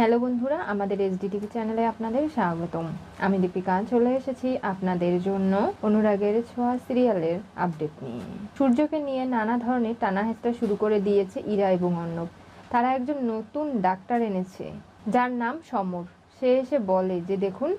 Hello বন্ধুরা, আমাদের SDTV চ্যানেলে আপনাদের স্বাগতম। আমি দীপিকা, চলে এসেছি আপনাদের জন্য অনুরাগের ছোঁয়া সিরিয়ালের আপডেট নিয়ে। সূর্যকে নিয়ে নানা ধরনের টানাহেঁচড়া শুরু করে দিয়েছে ইরা এবং অর্ণব। তারা একজন নতুন ডাক্তার এনেছে, যার নাম সমর। সে এসে বলে যে, দেখুন,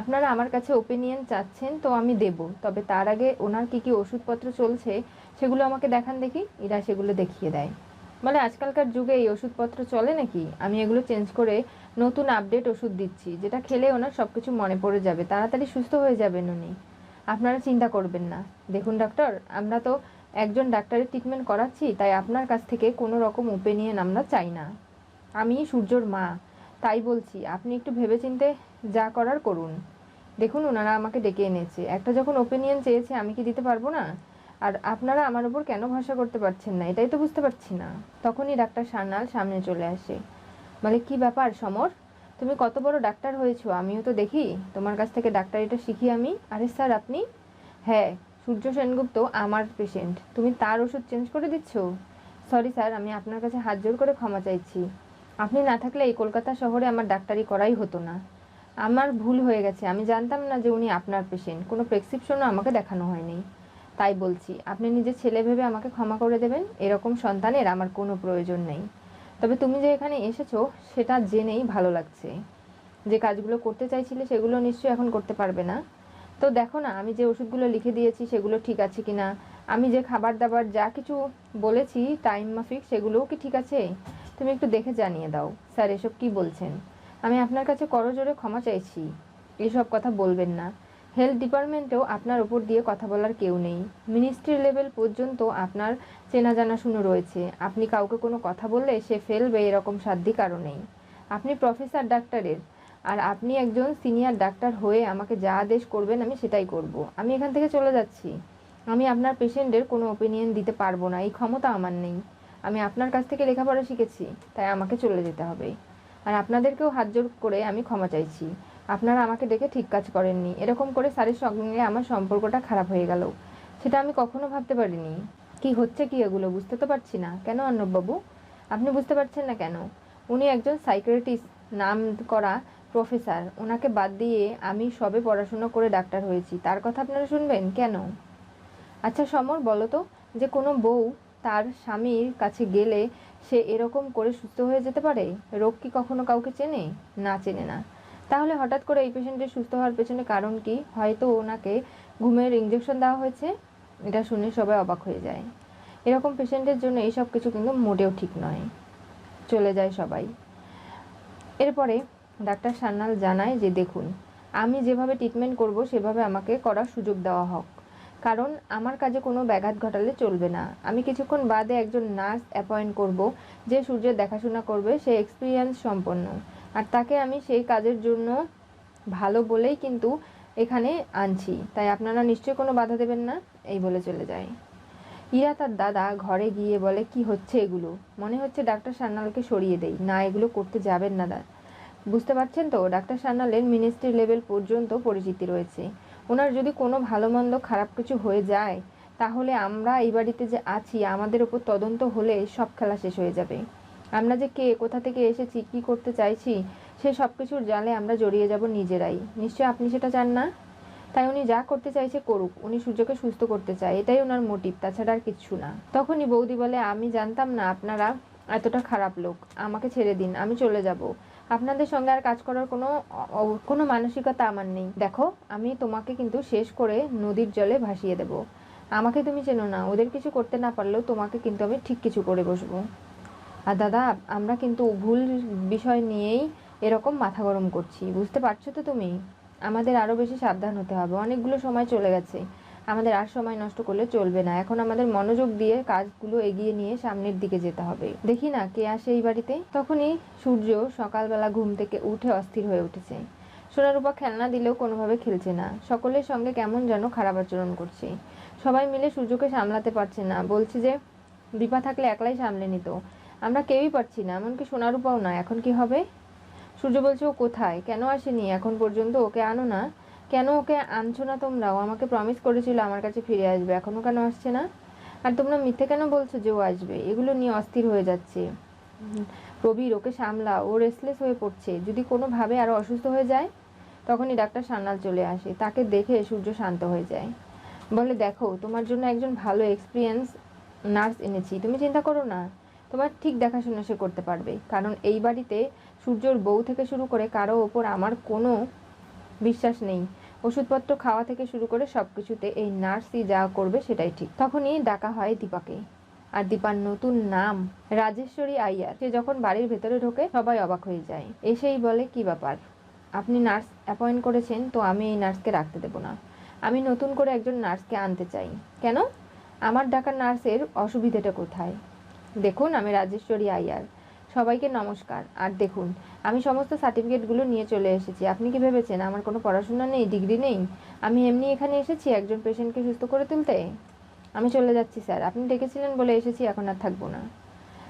আপনারা আমার কাছে ওপিনিয়ন চাচ্ছেন, তো আমি দেব। তবে তার আগে ওনার কি কি ওষুধপত্র চলছে, সেগুলো আমাকে দেখান দেখি। ইরা সেগুলো দেখিয়ে দেয়। বলে আজকালকার যুগে এই ওষুধপত্র চলে নাকি? আমি এগুলো চেঞ্জ করে নতুন আপডেট ওষুধ দিচ্ছি, যেটা খেলে ওনার সব কিছু মনে পড়ে যাবে, তাড়াতাড়ি সুস্থ হয়ে যাবেন উনি। আপনারা চিন্তা করবেন না। দেখুন ডাক্তার আমরা তো একজন ডাক্তারের ট্রিটমেন্ট করাচ্ছি, তাই আপনার কাছ থেকে কোনো রকম ওপিনিয়ন আমরা চাই না। আমি সূর্যর মা, তাই বলছি, আপনি একটু ভেবেচিন্তে যা করার করুন। দেখুন, ওনারা আমাকে ডেকে এনেছে। একটা যখন ওপিনিয়ন চেয়েছে, আমি কি দিতে পারব না? আর আপনারা আমার উপর কেন ভরসা করতে পারছেন না? এটাই তো বুঝতে পারছি না। তখনই ডাক্তার সান্যাল সামনে চলে আসে। বলে, কি ব্যাপার সমর? তুমি কত বড় ডাক্তার হয়েছো? আমিও তো দেখি। তোমার কাছ থেকে ডাক্তারিটা শিখি আমি। আরে স্যার, আপনি? হ্যাঁ সূর্য সেনগুপ্ত আমার পেশেন্ট তুমি তার ওষুধ চেঞ্জ করে দিচ্ছ? সরি স্যার, আমি আপনার কাছে হাত জোর করে ক্ষমা চাইছি। আপনি না থাকলে এই কলকাতা শহরে আমার ডাক্তারি করাই হতো না। আমার ভুল হয়ে গেছে। আমি জানতাম না যে উনি আপনার পেশেন্ট কোনো প্রেসক্রিপশনও আমাকে দেখানো হয়নি। তাই বলছি, আপনি নিজের ছেলে ভেবে আমাকে ক্ষমা করে দেবেন, এরকম সন্তানের আমার কোনো প্রয়োজন নেই। তবে তুমি যে এখানে এসেছ, সেটা জেনেই ভালো লাগছে। যে কাজগুলো করতে চাইছিলে, সেগুলো নিশ্চয়ই এখন করতে পারবে না। তো দেখো না, আমি যে ওষুধগুলো লিখে দিয়েছি, সেগুলো ঠিক আছে কি না আমি যে খাবার দাবার যা কিছু বলেছি, টাইম মাফিক, সেগুলোও কি ঠিক আছে? তুমি একটু দেখে জানিয়ে দাও। স্যার, এসব কি বলছেন? আমি আপনার কাছে করজোরে ক্ষমা চাইছি। এসব কথা বলবেন না। হেলথ ডিপার্টমেন্টেও আপনার ওপর দিয়ে কথা বলার কেউ নেই। মিনিস্ট্রি লেভেল পর্যন্ত আপনার চেনা জানা জানাশুনো রয়েছে। আপনি কাউকে কোনো কথা বললে সে ফেলবে এরকম সাধ্য কারও নেই। আপনি প্রফেসর ডাক্তারের। আর আপনি একজন সিনিয়র ডাক্তার হয়ে আমাকে যা আদেশ করবেন আমি সেটাই করব। আমি এখান থেকে চলে যাচ্ছি। আমি আপনার পেশেন্টের কোনো ওপিনিয়ন দিতে পারব না। এই ক্ষমতা আমার নেই। আমি আপনার কাছ থেকে লেখাপড়া শিখেছি, তাই আমাকে চলে যেতে হবে। আর আপনাদেরকেও হাত জোর করে আমি ক্ষমা চাইছি। আপনারা আমাকে ডেকে ঠিক কাজ করেননি। এরকম করে স্যারের সঙ্গে আমার সম্পর্কটা খারাপ হয়ে গেল। সেটা আমি কখনো ভাবতে পারিনি। কি হচ্ছে কি এগুলো বুঝতে তো পারছি না। কেন অর্ণববাবু? আপনি বুঝতে পারছেন না কেন? উনি একজন সাইকিয়াট্রিস্ট নাম করা প্রফেসর ওনাকে বাদ দিয়ে আমি সবে পড়াশুনো করে ডাক্তার হয়েছি। তার কথা আপনারা শুনবেন? কেন? আচ্ছা সমর, বলো তো, যে কোনো বউ তার স্বামীর কাছে গেলে সে এরকম করে সুস্থ হয়ে যেতে পারে? রোগ কি কখনো কাউকে চেনে? না চেনে না। তাহলে হঠাৎ করে এই পেশেন্টের সুস্থ হওয়ার পেছনে কারণ কি? হয়তো ওনাকে ঘুমের ইঞ্জেকশন দেওয়া হয়েছে। এটা শুনে সবাই অবাক হয়ে যায়। এরকম পেশেন্টের জন্য এইসব কিছু কিন্তু মোটেও ঠিক নয়। চলে যায় সবাই। এরপরে ডাক্তার সান্যাল জানায় যে, দেখুন, আমি যেভাবে ট্রিটমেন্ট করব, সেভাবে আমাকে করার সুযোগ দেওয়া হোক। কারণ আমার কাজে কোনো ব্যাঘাত ঘটালে চলবে না। আমি কিছুক্ষণ বাদে একজন নার্স অ্যাপয়েন্ট করব, যে সূর্যের দেখাশোনা করবে, সে এক্সপিরিয়েন্স সম্পন্ন। আর তাকে আমি সেই কাজের জন্য ভালো বলেই কিন্তু এখানে আনছি। তাই আপনারা নিশ্চয়ই কোনো বাধা দেবেন না, এই বলে চলে যায়। ইরা তার দাদা ঘরে গিয়ে বলে, কি হচ্ছে এগুলো? মনে হচ্ছে ডাক্তার সান্যালকে সরিয়ে দেই। না, এগুলো করতে যাবেন না দা বুঝতে পারছেন তো? ডাক্তার সান্যালের মিনিস্ট্রি লেভেল পর্যন্ত পরিচিতি রয়েছে। ওনার যদি কোনো ভালো মন্দ খারাপ কিছু হয়ে যায়, তাহলে আমরা এই বাড়িতে যে আছি, আমাদের ওপর তদন্ত হলে সব খেলা শেষ হয়ে যাবে। আমরা যে কে, কোথা থেকে এসেছি, কি করতে চাইছি, সে সব কিছুর জালে আমরা জড়িয়ে যাব নিজেরাই। নিশ্চয়ই আপনি সেটা চান না? তাই উনি যা করতে চাইছে করুক, উনি সূর্যকে সুস্থ করতে চায়, এটাই ওনার মোটিভ, তাছাড়া আর কিচ্ছু না। তখনই বৌদি বলে, আমি জানতাম না আপনারা এতটা খারাপ লোক, আমাকে ছেড়ে দিন, আমি চলে যাব। আপনাদের সঙ্গে আর কাজ করার কোনো কোনো মানসিকতা আমার নেই। দেখো, আমি তোমাকে কিন্তু শেষ করে নদীর জলে ভাসিয়ে দেব। আমাকে তুমি চেনো না, ওদের কিছু করতে না পারলেও তোমাকে কিন্তু আমি ঠিক কিছু করে বসবো। আর দাদা, আমরা কিন্তু ভুল বিষয় নিয়েই এরকম মাথা গরম করছি, বুঝতে পারছ তো তুমি? আমাদের আরও বেশি সাবধান হতে হবে, অনেকগুলো সময় চলে গেছে। আমাদের আর সময় নষ্ট করলে চলবে না। এখন আমাদের মনোযোগ দিয়ে কাজগুলো এগিয়ে নিয়ে সামনের দিকে যেতে হবে। দেখি না কে আসে এই বাড়িতে? তখনই সূর্য সকালবেলা ঘুম থেকে উঠে অস্থির হয়ে উঠেছে। সোনারূপা খেলনা দিলেও কোনোভাবে খেলছে না। সকলের সঙ্গে কেমন যেন খারাপ আচরণ করছে। সবাই মিলে সূর্যকে সামলাতে পারছে না। বলছে যে, দীপা থাকলে একলাই সামলে নিত। আমরা কেউই পারছি না, এমনকি সোনারূপাও না। এখন কি হবে? সূর্য বলছে, ও কোথায়? কেন আসেনি? এখন পর্যন্ত ওকে আনো না। কেন ওকে আনছো না তোমরাও আমাকে প্রমিস করেছিল আমার কাছে ফিরে আসবে। এখনও কেন আসছে না? আর তোমরা মিথ্যে কেন বলছো যে ও আসবে? এগুলো নিয়ে অস্থির হয়ে যাচ্ছে। প্রবীর, ওকে সামলা। ও রেসলেস হয়ে পড়ছে। যদি কোনোভাবে আরও অসুস্থ হয়ে যায়, তখনই ডাক্তার সান্যাল চলে আসে। তাকে দেখে সূর্য শান্ত হয়ে যায়। বলে, দেখো, তোমার জন্য একজন ভালো এক্সপিরিয়েন্স নার্স এনেছি। তুমি চিন্তা করো না। তোমার ঠিক দেখাশোনা সে করতে পারবে। কারণ এই বাড়িতে সূর্যর বউ থেকে শুরু করে কারও ওপর আমার কোনো বিশ্বাস নেই। ওষুধপত্র খাওয়া থেকে শুরু করে সব কিছুতে এই নার্সই যা করবে সেটাই ঠিক। তখনই ডাকা হয় দীপাকে। আর দীপার নতুন নাম, রাজেশ্বরী আইয়ার। সে যখন বাড়ির ভেতরে ঢোকে, সবাই অবাক হয়ে যায়। এসেই বলে, কি ব্যাপার? আপনি নার্স অ্যাপয়েন্ট করেছেন, তো আমি এই নার্সকে রাখতে দেবো না। আমি নতুন করে একজন নার্সকে আনতে চাই। কেন? আমার ডাকা নার্সের অসুবিধাটা কোথায়? দেখুন, আমি রাজেশ্বরী আইয়ার সবাইকে নমস্কার। আর দেখুন, আমি সমস্ত সার্টিফিকেটগুলো নিয়ে চলে এসেছি। আপনি কি ভেবেছেন, আমার কোনো পড়াশোনা নেই, ডিগ্রি নেই? আমি এমনি এখানে এসেছি একজন পেশেন্টকে সুস্থ করে তুলতে? আমি চলে যাচ্ছি, স্যার। আপনি ডেকেছিলেন বলে এসেছি, এখন আর থাকব না।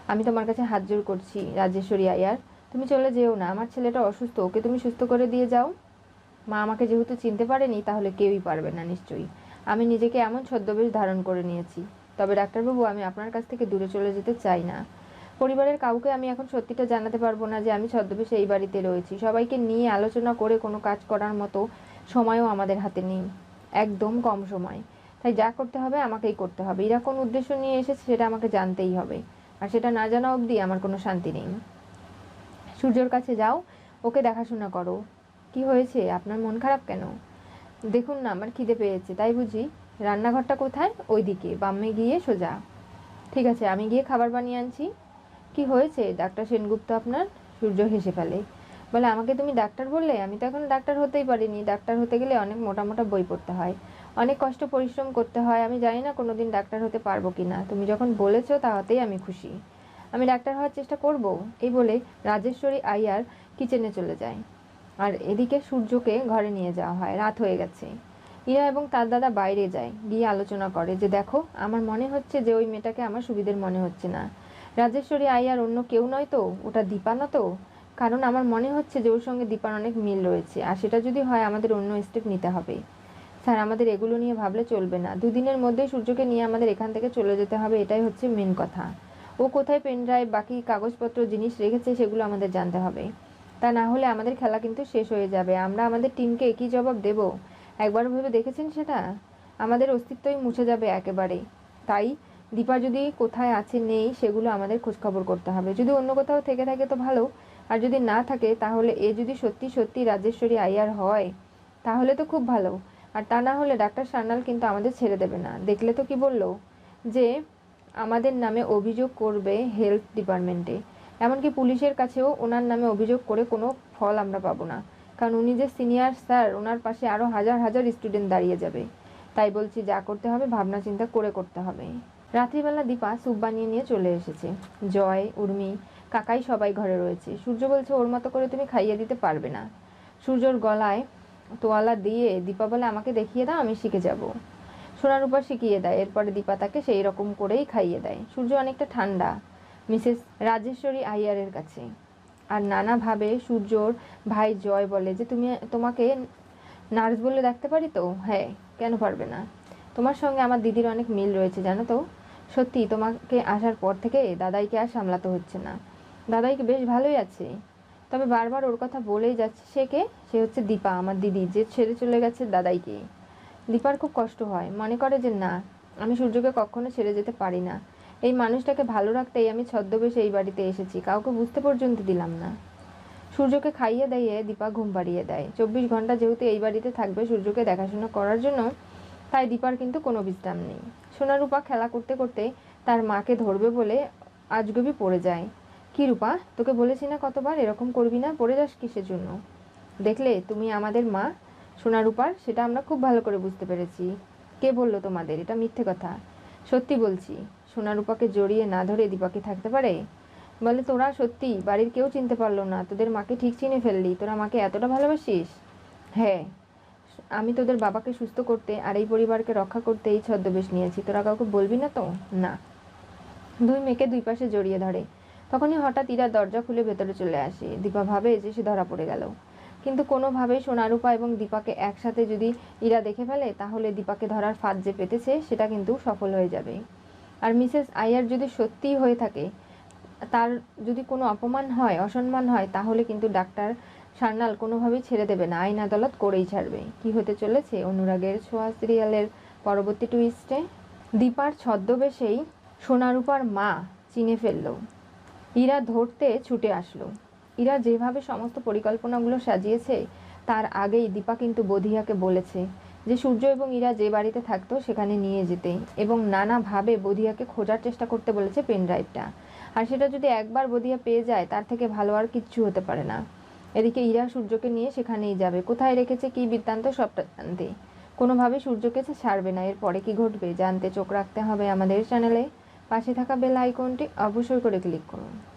আমি তোমার কাছে হাত জোর করছি, রাজেশ্বরী আয়ার তুমি চলে যেও না, আমার ছেলেটা অসুস্থ, ওকে তুমি সুস্থ করে দিয়ে যাও। মা আমাকে যেহেতু চিনতে পারেনি, তাহলে কেউই পারবে না, নিশ্চয়ই। আমি নিজেকে এমন ছদ্মবেশ ধারণ করে নিয়েছি। তবে ডাক্তারবাবু, আমি আপনার কাছ থেকে দূরে চলে যেতে চাই না। পরিবারের কাউকে আমি এখন সত্যিটা জানাতে পারব না যে আমি ছদ্মবেশে এই বাড়িতে রয়েছি। সবাইকে নিয়ে আলোচনা করে কোনো কাজ করার মতো সময়ও আমাদের হাতে নেই। একদম কম সময়। তাই যা করতে হবে আমাকেই করতে হবে। এরা কোন উদ্দেশ্য নিয়ে এসেছে সেটা আমাকে জানতেই হবে। আর সেটা না জানা অবধি আমার কোনো শান্তি নেই। সূর্যর কাছে যাও, ওকে দেখাশোনা করো। কি হয়েছে? আপনার মন খারাপ কেন? দেখুন না, আমার খিদে পেয়েছে। তাই বুঝি রান্নাঘরটা কোথায়? ওইদিকে, বামে গিয়ে সোজা। ঠিক আছে, আমি গিয়ে খাবার বানিয়ে আনছি। কি হয়েছে? ডাক্তার সেনগুপ্ত আপনার সূর্য হেসে ফেলে। বলে, আমাকে তুমি ডাক্তার বললে? আমি তো এখন ডাক্তার হতেই পারিনি। ডাক্তার হতে গেলে অনেক মোটা মোটা বই পড়তে হয়। অনেক কষ্ট, পরিশ্রম করতে হয়। আমি জানি না কোনো দিন ডাক্তার হতে পারব কি না তুমি যখন বলেছ তাহতেই আমি খুশি। আমি ডাক্তার হওয়ার চেষ্টা করব? এই বলে রাজেশ্বরী আইয়ার কিচেনে চলে যায়। আর এদিকে সূর্যকে ঘরে নিয়ে যাওয়া হয়। রাত হয়ে গেছে। ইরা এবং তার দাদা বাইরে যায়, গিয়ে আলোচনা করে যে দেখো, আমার মনে হচ্ছে যে ওই মেয়েটাকে আমার সুবিধের মনে হচ্ছে না। রাজেশ্বরী আইয়ার অন্য কেউ নয় তো? ওটা দীপা না তো? কারণ আমার মনে হচ্ছে যে ওর সঙ্গে দীপার অনেক মিল রয়েছে, আর সেটা যদি হয় আমাদের অন্য স্টেপ নিতে হবে। স্যার, আমাদের এগুলো নিয়ে ভাবলে চলবে না। দুদিনের মধ্যেই সূর্যকে নিয়ে আমাদের এখান থেকে চলে যেতে হবে, এটাই হচ্ছে মেন কথা। ও কোথায় পেন ড্রাইভ বাকি কাগজপত্র, জিনিস রেখেছে, সেগুলো আমাদের জানতে হবে। তা না হলে আমাদের খেলা কিন্তু শেষ হয়ে যাবে। আমরা আমাদের টিমকে একই জবাব দেব? একবার ভেবে দেখেছেন সেটা? আমাদের অস্তিত্বই মুছে যাবে একেবারে। তাই, দীপা যদি কোথায় আছে নেই, সেগুলো আমাদের খোঁজখবর করতে হবে। যদি অন্য কোথাও থেকে থাকে তো ভালো, আর যদি না থাকে, তাহলে এ যদি সত্যি সত্যি রাজেশ্বরী আইয়ার হয়, তাহলে তো খুব ভালো। আর তা না হলে ডাক্তার সান্যাল কিন্তু আমাদের ছেড়ে দেবে না। দেখলে তো কি বলল? যে, আমাদের নামে অভিযোগ করবে হেলথ ডিপার্টমেন্টে। এমনকি পুলিশের কাছেও ওনার নামে অভিযোগ করে কোনো ফল আমরা পাবো না। কারণ উনি যে সিনিয়র স্যার ওনার পাশে আরও হাজার হাজার স্টুডেন্ট দাঁড়িয়ে যাবে। তাই বলছি, যা করতে হবে, ভাবনা চিন্তা করে করতে হবে। রাত্রিবেলা দীপা স্যুপ বানিয়ে নিয়ে চলে এসেছে। জয়, উর্মি, কাকাই সবাই ঘরে রয়েছে। সূর্য বলছে, ওর মতো করে তুমি খাইয়ে দিতে পারবে না। সূর্যর গলায় তোয়ালা দিয়ে দীপা বলে, আমাকে দেখিয়ে দাও, আমি শিখে যাব। সোনার উপর শিখিয়ে দেয়। এরপরে দীপা তাকে সেই রকম করেই খাইয়ে দেয়। সূর্য অনেকটা ঠান্ডা। মিসেস রাজেশ্বরী আইয়ারের কাছে। আর নানাভাবে সূর্যর ভাই জয় বলে যে তুমি তোমাকে নার্স বলে ডাকতে পারি তো? হ্যাঁ কেন পারবে না? তোমার সঙ্গে আমার দিদির অনেক মিল রয়েছে, জানো তো? সত্যি, তোমাকে আসার পর থেকে দাদাইকে আর সামলাতে হচ্ছে না। দাদাইকে বেশ ভালোই আছে। তবে বারবার ওর কথা বলেই যাচ্ছে সে কে? সে হচ্ছে দীপা, আমার দিদি, যে ছেড়ে চলে গেছে দাদাইকে। দীপার খুব কষ্ট হয়। মনে করে যে না, আমি সূর্যকে কখনো ছেড়ে যেতে পারি না। এই মানুষটাকে ভালো রাখতেই আমি ছদ্মবেশে এই বাড়িতে এসেছি। কাউকে বুঝতে পর্যন্ত দিলাম না। সূর্যকে খাইয়ে দিয়ে দীপা ঘুম পাড়িয়ে দেয়। চব্বিশ ঘণ্টা যেহেতু এই বাড়িতে থাকবে সূর্যকে দেখাশোনা করার জন্য, তাই দীপার কিন্তু কোনো বিশ্রাম নেই। সোনারূপা খেলা করতে করতে তার মাকে ধরবে বলে আজগবি পড়ে যায়। কি রূপা, তোকে বলেছি না কতবার এরকম করবি না? পড়ে যাস কিসের জন্য? দেখলে তুমি আমাদের মা? সোনারূপার সেটা আমরা খুব ভালো করে বুঝতে পেরেছি। কে বলল তোমাদের? এটা মিথ্যে কথা। সত্যি বলছি সোনারূপাকে জড়িয়ে না ধরে দীপাকে থাকতে পারে? বলে, তোরা সত্যি বাড়ির কেউ চিনতে পারল না। তোদের মাকে ঠিক চিনে ফেললি। তোরা মাকে এতটা ভালোবাসিস? হ্যাঁ। আমি তোদের বাবাকে সুস্থ করতে আর এই পরিবারকে রক্ষা করতে এই ছদ্মবেশ নিয়েছি। তোরা কাউকে বলবি না তো? না। দুই মেয়েকে দুই পাশে জড়িয়ে ধরে। তখনই হঠাৎ ইরা দরজা খুলে ভেতরে চলে আসে। দীপা ভাবে যে সে ধরা পড়ে গেল। কিন্তু কোনোভাবেই সোনারূপা এবং দীপাকে একসাথে যদি ইরা দেখে ফেলে, তাহলে দীপাকে ধরার ফাঁদ যে পেতেছে, সেটা কিন্তু সফল হয়ে যাবে। আর মিসেস আইয়ার যদি সত্যিই হয়ে থাকে, তার যদি কোনো অপমান হয়, অসম্মান হয়, তাহলে কিন্তু ডাক্তার সান্যাল কোনোভাবেই ছেড়ে দেবে না। আইন আদালত করেই ছাড়বে। কি হতে চলেছে? অনুরাগের ছোঁয়া সিরিয়ালের পরবর্তী টুইস্টে দীপার ছদ্মবেশেই সোনারূপার মা চিনে ফেলল। ইরা ধরতে ছুটে আসলো। ইরা যেভাবে সমস্ত পরিকল্পনাগুলো সাজিয়েছে, তার আগেই দীপা কিন্তু বধিয়াকে বলেছে যে সূর্য এবং ইরা যে বাড়িতে থাকতো সেখানে নিয়ে যেতে এবং নানাভাবে বধিয়াকে খোঁজার চেষ্টা করতে বলেছে পেন ড্রাইভটা। আর সেটা যদি একবার বধিয়া পেয়ে যায়, তার থেকে ভালো আর কিচ্ছু হতে পারে না। এদিকে ইরা সূর্যকে নিয়ে সেখানেই যাবে। কোথায় রেখেছে, কি বৃত্তান্ত, সবটা জানতে। কোনোভাবে সূর্যকে সে ছাড়বে না। এরপরে কি ঘটবে জানতে চোখ রাখতে হবে আমাদের চ্যানেলে। পাশে থাকা বেল আইকনটি অবশ্যই করে ক্লিক করুন।